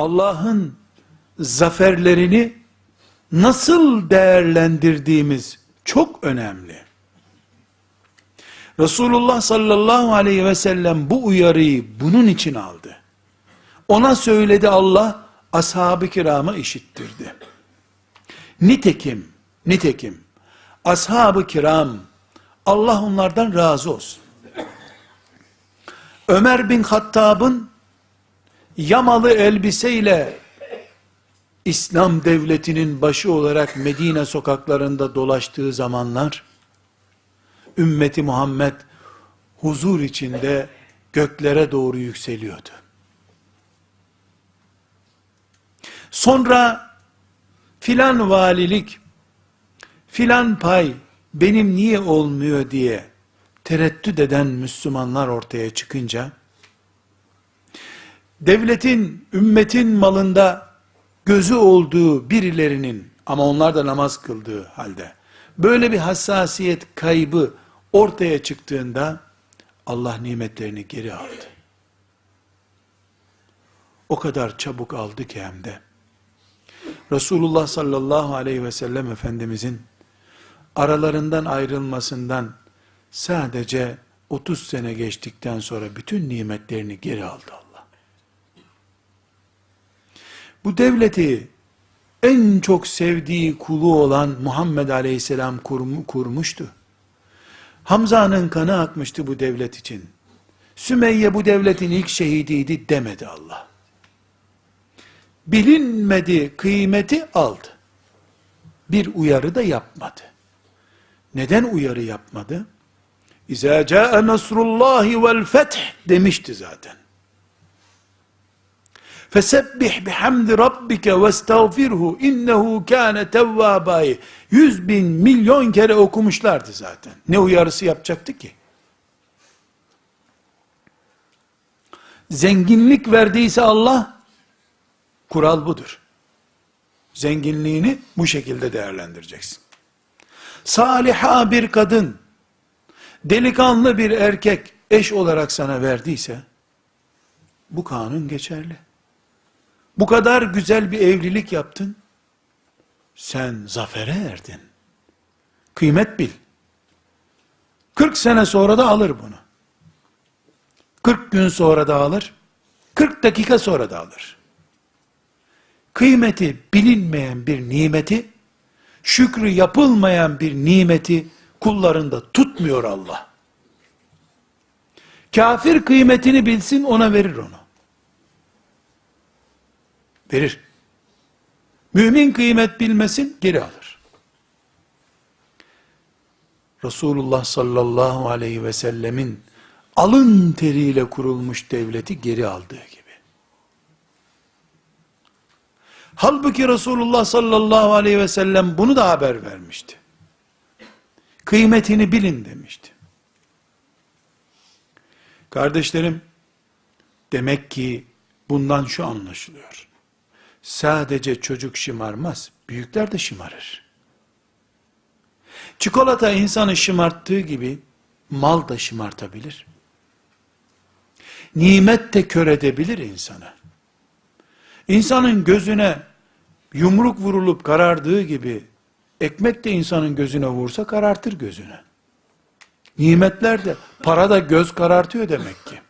Allah'ın zaferlerini nasıl değerlendirdiğimiz çok önemli. Resulullah sallallahu aleyhi ve sellem bu uyarıyı bunun için aldı. Ona söyledi Allah, ashab-ı kirama işittirdi. Nitekim, nitekim, ashab-ı kiram, Allah onlardan razı olsun. Ömer bin Hattab'ın yamalı elbiseyle İslam devletinin başı olarak Medine sokaklarında dolaştığı zamanlar, ümmeti Muhammed huzur içinde göklere doğru yükseliyordu. Sonra filan valilik, filan pay benim niye olmuyor diye tereddüt eden Müslümanlar ortaya çıkınca, devletin, ümmetin malında gözü olduğu birilerinin, ama onlar da namaz kıldığı halde, böyle bir hassasiyet kaybı ortaya çıktığında, Allah nimetlerini geri aldı. O kadar çabuk aldı ki hem de. Resulullah sallallahu aleyhi ve sellem Efendimizin aralarından ayrılmasından sadece 30 sene geçtikten sonra bütün nimetlerini geri aldı Allah. Bu devleti en çok sevdiği kulu olan Muhammed Aleyhisselam kurmu, kurmuştu. Hamza'nın kanı akmıştı bu devlet için. Sümeyye bu devletin ilk şehidiydi demedi Allah. Bilinmedi kıymeti aldı. Bir uyarı da yapmadı. Neden uyarı yapmadı? İzâ câe nasrullâhi vel feth demişti zaten. Fesebbih bihamdi rabbike ve estağfirhu innehu kâne tevvâbâyı. Yüz bin milyon kere okumuşlardı zaten. Ne uyarısı yapacaktı ki? Zenginlik verdiyse Allah, kural budur. Zenginliğini bu şekilde değerlendireceksin. Saliha bir kadın, delikanlı bir erkek eş olarak sana verdiyse, bu kanun geçerli. Bu kadar güzel bir evlilik yaptın, sen zafere erdin. Kıymet bil. 40 sene sonra da alır bunu. 40 gün sonra da alır. 40 dakika sonra da alır. Kıymeti bilinmeyen bir nimeti, şükrü yapılmayan bir nimeti kullarında tutmuyor Allah. Kafir kıymetini bilsin ona verir onu. Verir. Mümin kıymet bilmesin geri alır. Resulullah sallallahu aleyhi ve sellemin alın teriyle kurulmuş devleti geri aldığı gibi. Halbuki Resulullah sallallahu aleyhi ve sellem bunu da haber vermişti. Kıymetini bilin demişti. Kardeşlerim, demek ki bundan şu anlaşılıyor. Sadece çocuk şımarmaz, büyükler de şımarır. Çikolata insanı şımarttığı gibi, mal da şımartabilir. Nimet de kör edebilir insanı. İnsanın gözüne yumruk vurulup karardığı gibi, ekmek de insanın gözüne vursa karartır gözünü. Nimetler de, para da göz karartıyor demek ki.